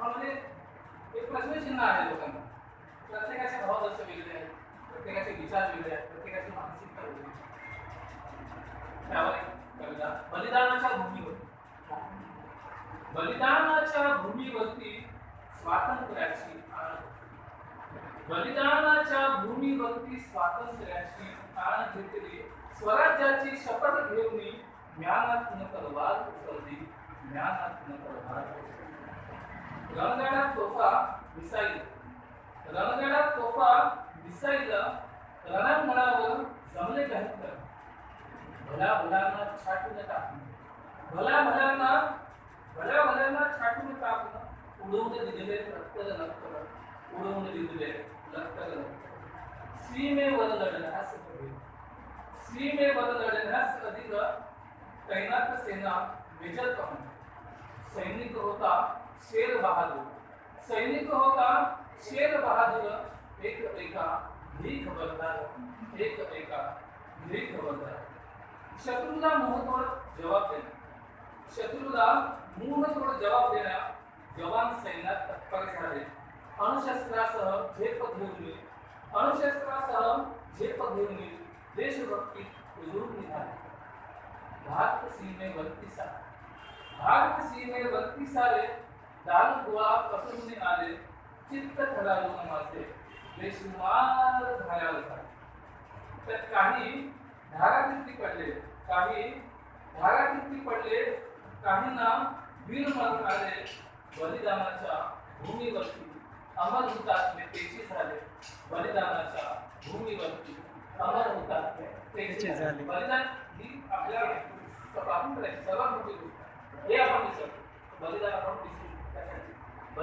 म्हणजे एक प्रश्नचिन्ह आहे लोकांना प्रत्येकाचे भाव जसे वेगळे आहेत प्रत्येकाचे विचार वेगळे आहेत प्रत्येकाची मानसिकता वेगळी त्यावर कविता बलिदानाच्या भूमीवर बलिदानाच्या भूमीवरती स्वातंत्र्याची बलिदानाच्या भूमीवरती स्वातंत्र्याची आण घेतली स्वराज्याची शपथ घेऊन ज्ञानात्मक तलवार उचलली तलवार तोफा मिसाईल रणगाडात तोफा मिसाईल रणांगणावर जमले गहिंतर भल्या भल्यांना छाटून टाकून भल्या भल्यांना भल्या भल्यांना छाटून टाकून उडवून दिलेले रक्त नक्त उडवून दिलेले रक्त नक्त सीमेवर लढण्यास सीमेवर लढण्यास अधिक तैनात सेना मेजर कमांड सैनिक होता शेर बहादूर। सैनिक होता शेर बहादूर। एक एका भी खबरदार एक एका भी खबरदार शत्रूला मोहतोड जवाब देणे। शत्रूला मोहतोड जवाब देण्या जवान सैन्यात तत्पर झाले। अणुशस्त्रासह झेप घेऊन अणुशस्त्रासह झेप घेऊन देशभक्ती उजळून निघाले। भारत सीमेवरती सारे सीमेवरती सारे दारू गोळा पसरून आले चित्त ठरावून माझे बेसुमार धाऱ्यावर झाले त्यात काही धाराकृती पडले काही धाराकृती पडले काहींना वीर मरण आले बलिदानाच्या भूमीवरती अमर हुतात्मे तेची झाले बलिदानाच्या भूमीवरती अमर हुतात्मे तेची झाले। बलिदान ही आपल्या सर्वात मोठी गोष्ट 也要放米酒，我觉得放米酒再下酒。